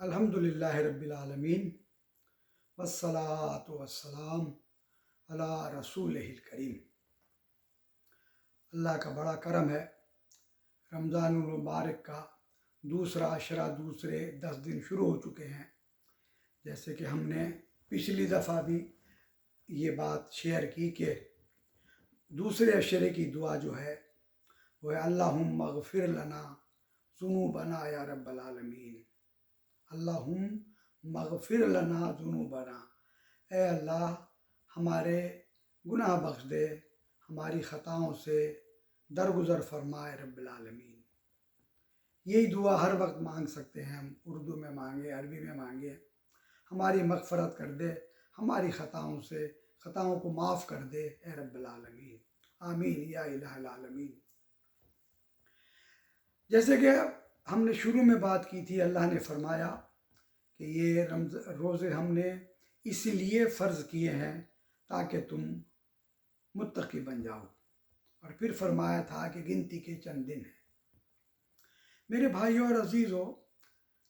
अल्हम्दुलिल्लाह रब्बिल आलमीन, वस्सलातु वस्सलाम अला रसूलिल करीम। अल्लाह का बड़ा करम है रमज़ान मुबारक का दूसरा अशरा दूसरे दस दिन शुरू हो चुके हैं। जैसे कि हमने पिछली दफ़ा भी ये बात शेयर की कि दूसरे अशरे की दुआ जो है, वो है अल्लाह मगफ़िर लना जुनू बना या रब्बल आलमीन। अल्लाह मगफ़िर लना जुनू बना ए अल्लाह, हमारे गुनाह बख्श दे, हमारी ख़ताओं से दरगुज़र फरमाए रब्बल आलमीन। यही दुआ हर वक्त मांग सकते हैं हम, उर्दू में मांगे, अरबी में मांगे। हमारी मगफ़रत कर दे, हमारी ख़ताओं से, ख़ताओं को माफ़ कर दे, ए रब्बल आलमीन। आमीन, या आलमीन। जैसे कि हमने शुरू में बात की थी, अल्लाह ने फरमाया कि ये रमज, रोज़े हमने इसलिए फ़र्ज़ किए हैं ताकि तुम मुत्तकी बन जाओ। और फिर फरमाया था कि गिनती के चंद दिन हैं। मेरे भाइयों और अजीज़ों,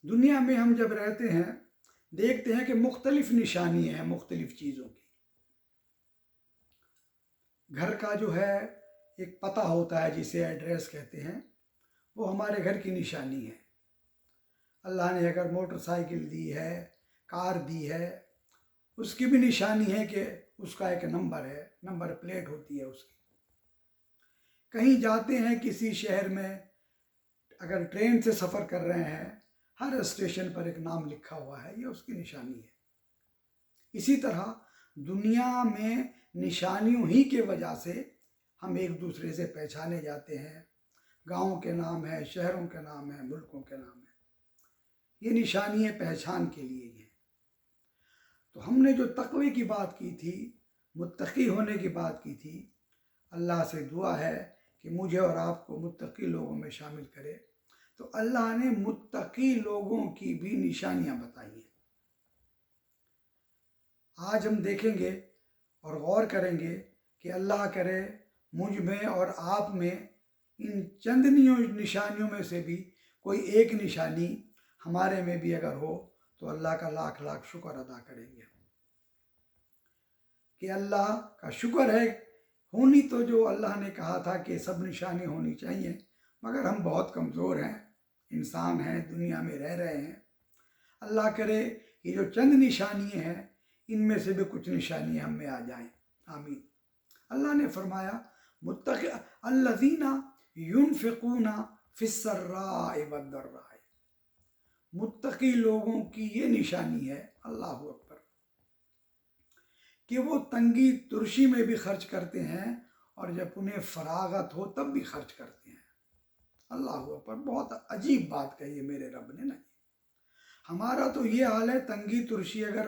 दुनिया में हम जब रहते हैं, देखते हैं कि मुख्तलिफ़ निशानी हैं मुख्तलिफ़ चीज़ों की। घर का जो है, एक पता होता है जिसे एड्रेस कहते हैं। वो हमारे घर की निशानी है। अल्लाह ने अगर मोटरसाइकिल दी है, कार दी है, उसकी भी निशानी है कि उसका एक नंबर है, नंबर प्लेट होती है उसकी। कहीं जाते हैं किसी शहर में, अगर ट्रेन से सफ़र कर रहे हैं, हर स्टेशन पर एक नाम लिखा हुआ है, ये उसकी निशानी है। इसी तरह दुनिया में निशानियों ही के वजह से हम एक दूसरे से पहचाने जाते हैं। गाँव के नाम है, शहरों के नाम है, मुल्कों के नाम है। ये निशानी है पहचान के लिए ही तो हमने जो तकवे की बात की थी, मुत्तकी होने की बात की थी, अल्लाह से दुआ है कि मुझे और आपको मुत्तकी लोगों में शामिल करे। तो अल्लाह ने मुत्तकी लोगों की भी निशानियाँ बताई हैं। आज हम देखेंगे और गौर करेंगे कि अल्लाह करे मुझमें और आप में इन चंदनियों निशानियों में से भी कोई एक निशानी हमारे में भी अगर हो तो अल्लाह का लाख लाख शुक्र अदा करेंगे। कि अल्लाह का शुक्र है, होनी तो जो अल्लाह ने कहा था कि सब निशानी होनी चाहिए, मगर हम बहुत कमज़ोर हैं, इंसान हैं, दुनिया में रह रहे हैं। अल्लाह करे ये जो चंद निशानियाँ हैं, इनमें से भी कुछ निशानियाँ हम में आ जाएँ। आमीन। अल्लाह ने फरमाया मुत्तक अल्लजीना यूनफिकूना फिसर्राए मुत्तकी लोगों की ये निशानी है, अल्लाह अकबर, कि वो तंगी तुरशी में भी खर्च करते हैं और जब उन्हें फरागत हो तब भी खर्च करते हैं। अल्लाह अकबर, बहुत अजीब बात कही है मेरे रब ने ना हमारा तो ये हाल है, तंगी तुरशी अगर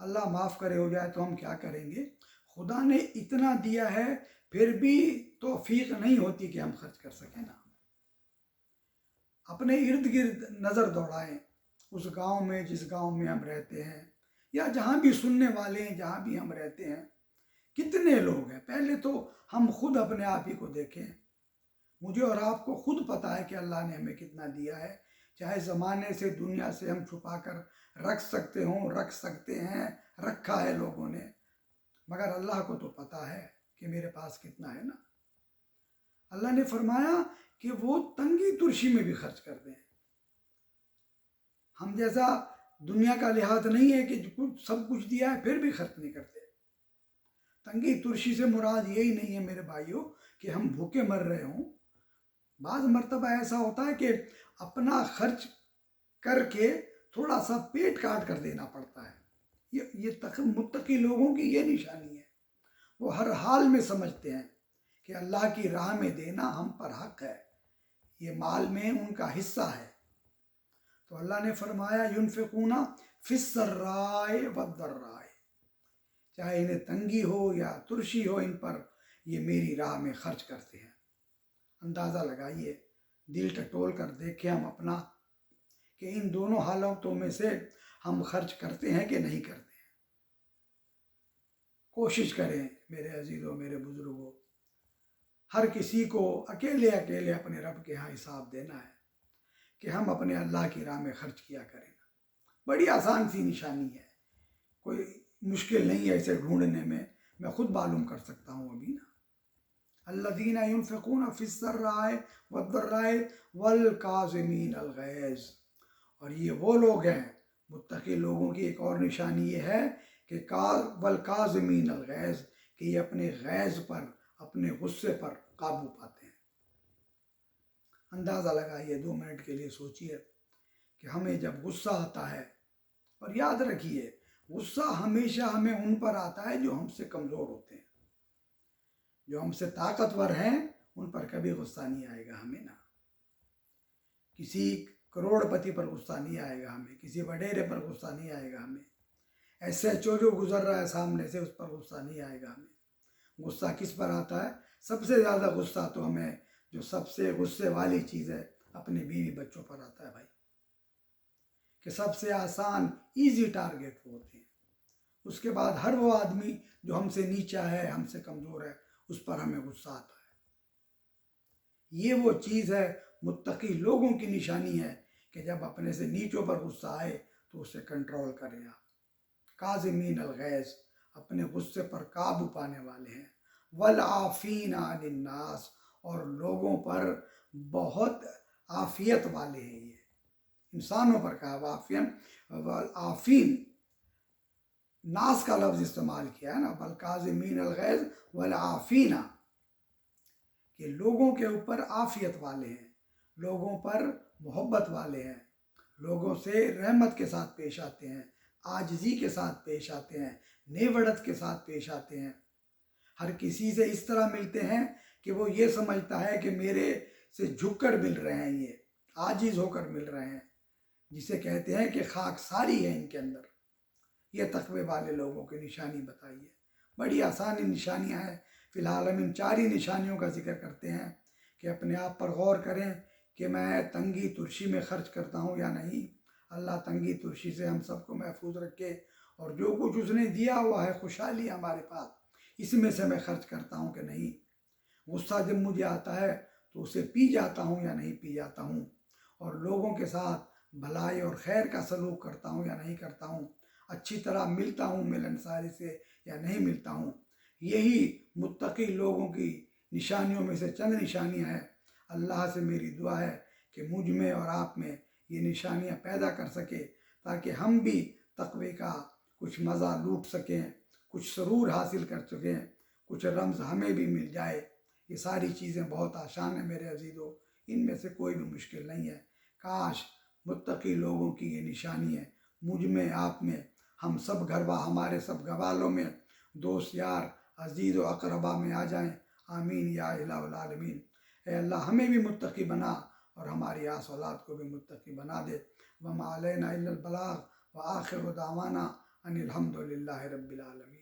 अल्लाह माफ़ करे हो जाए तो हम क्या करेंगे? खुदा ने इतना दिया है, फिर भी तोफीक नहीं होती कि हम खर्च कर सकें ना। अपने इर्द गिर्द नज़र दौड़ाएँ, उस गाँव में, जिस गाँव में हम रहते हैं, या जहाँ भी सुनने वाले हैं, जहाँ भी हम रहते हैं। कितने लोग हैं? पहले तो हम खुद अपने आप ही को देखें। मुझे और आपको खुद पता है कि अल्लाह ने हमें कितना दिया है। चाहे ज़माने से, दुनिया से हम छुपा कर रख सकते हों, रख सकते हैं, रखा है लोगों ने। मगर अल्लाह को तो पता है कि मेरे पास कितना है ना। अल्लाह ने फरमाया कि वो तंगी तुरशी में भी खर्च कर दें। हम जैसा दुनिया का लिहाज नहीं है कि कुछ सब कुछ दिया है, फिर भी खर्च नहीं करते। तंगी तुरशी से मुराद यही नहीं है मेरे भाइयों कि हम भूखे मर रहे हों। बाज़ मरतबा ऐसा होता है कि अपना खर्च करके थोड़ा सा पेट काट कर देना पड़ता है। ये ये तक, मुत्तकी लोगों की ये निशानी है। वो हर हाल में समझते हैं कि अल्लाह की राह में देना हम पर हक है। ये माल में उनका हिस्सा है। तो अल्लाह ने फरमाया, यूनफिकूना फिसर्राय वदर्राय चाहे इन्हें तंगी हो या तुरशी हो, इन पर ये मेरी राह में खर्च करते हैं। अंदाज़ा लगाइए, दिल टटोल कर देखें हम अपना कि इन दोनों हालतों में से हम खर्च करते हैं कि नहीं करते हैं? कोशिश करें मेरे अजीज़ों, मेरे बुज़ुर्गों, हर किसी को अकेले अकेले अपने रब के यहाँ हिसाब देना है कि हम अपने अल्लाह की राह में खर्च किया करें। बड़ी आसान सी निशानी है। कोई मुश्किल नहीं है इसे ढूँढने में। मैं खुद मालूम कर सकता हूँ अभी ना। अल्लादीना यूनफ़िकून फ़िसर्राए वद्दर्राए वल काज़मीन अलगैज़ और ये वो लोग हैं मुत्तकी लोगों की एक और निशानी ये है कि का, वल काज़मीन अलगैज़ कि ये अपने गैज़ पर, अपने गुस्से पर काबू पाते हैं। अंदाज़ा लगाइए, दो मिनट के लिए सोचिए कि हमें जब गुस्सा आता है, और याद रखिए, गुस्सा हमेशा हमें उन पर आता है जो हमसे कमज़ोर होते हैं। जो हमसे ताकतवर हैं, उन पर कभी गुस्सा नहीं आएगा, हमें ना। किसी करोड़पति पर गुस्सा नहीं आएगा हमें, किसी वडेरे पर गुस्सा नहीं आएगा हमें। ऐसे चो जो गुजर रहा है सामने से उस पर गुस्सा नहीं आएगा हमें। गुस्सा किस पर आता है? सबसे ज़्यादा गुस्सा तो हमें, जो सबसे गुस्से वाली चीज़ है, अपने बीवी बच्चों पर आता है भाई। कि सबसे आसान इजी टारगेट होते हैं। उसके बाद हर वो आदमी जो हमसे नीचा है, हमसे कमज़ोर है, उस पर हमें गुस्सा आता है। ये वो चीज़ है मुत्तकी लोगों की निशानी है कि जब अपने से नीचों पर गुस्सा आए तो उसे कंट्रोल करें आप काजमीन अलगैस अपने गुस्से पर काबू पाने वाले हैं। वल आफीन नास और लोगों पर बहुत आफियत वाले हैं ये। इंसानों पर कहा वाफियन वल आफीन, नास का लफ्ज़ इस्तेमाल किया है ना बल काजमीन अलगैज़, वल आफीना कि लोगों के ऊपर आफियत वाले हैं। लोगों पर मोहब्बत वाले हैं। लोगों से रहमत के साथ पेश आते हैं, आजजी के साथ पेश आते हैं, नेवड़त के साथ पेश आते हैं। हर किसी से इस तरह मिलते हैं कि वो ये समझता है कि मेरे से झुककर मिल रहे हैं ये, आजिज होकर मिल रहे हैं, जिसे कहते हैं कि खाक सारी है इनके अंदर। ये तकवे वाले लोगों की निशानी बताइए। बड़ी आसानी निशानियाँ हैं। फ़िलहाल हम इन चार ही निशानियों का ज़िक्र करते हैं कि अपने आप पर गौर करें कि मैं तंगी तुरशी में खर्च करता हूँ या नहीं? अल्लाह तंगी तुरशी से हम सबको महफूज रखे और जो कुछ उसने दिया हुआ है, खुशहाली हमारे पास, इसमें से मैं खर्च करता हूँ कि नहीं? गुस्सा जब मुझे आता है तो उसे पी जाता हूँ या नहीं पी जाता हूँ? और लोगों के साथ भलाई और खैर का सलूक करता हूँ या नहीं करता हूँ? अच्छी तरह मिलता हूँ मिलनसारी से या नहीं मिलता हूँ? यही मुतकी लोगों की निशानियों में से चंद निशानियाँ हैं। अल्लाह से मेरी दुआ है कि मुझमें और आप में ये निशानियाँ पैदा कर सके, ताकि हम भी तकवे का कुछ मज़ा लूट सकें, कुछ सरूर हासिल कर सकें कुछ रमज़ हमें भी मिल जाए। ये सारी चीज़ें बहुत आसान है मेरे अजीज़ों, इनमें से कोई भी मुश्किल नहीं है। काश मुत्तकी लोगों की ये निशानी है मुझमें, आप में, हम सब घरवा हमारे सब गवालों में, दोस्त यार, अज़ीज़ व अकरबा में आ जाएँ। आमीन या आलमीन। अल्लाह हमें भी मुतकी बना और हमारी आस औलाद को भी मुतकी बना दे। वमा अलैना बलाग व आखिर दावाना अनिलहमदिल्ला रब्बिल आलमीन।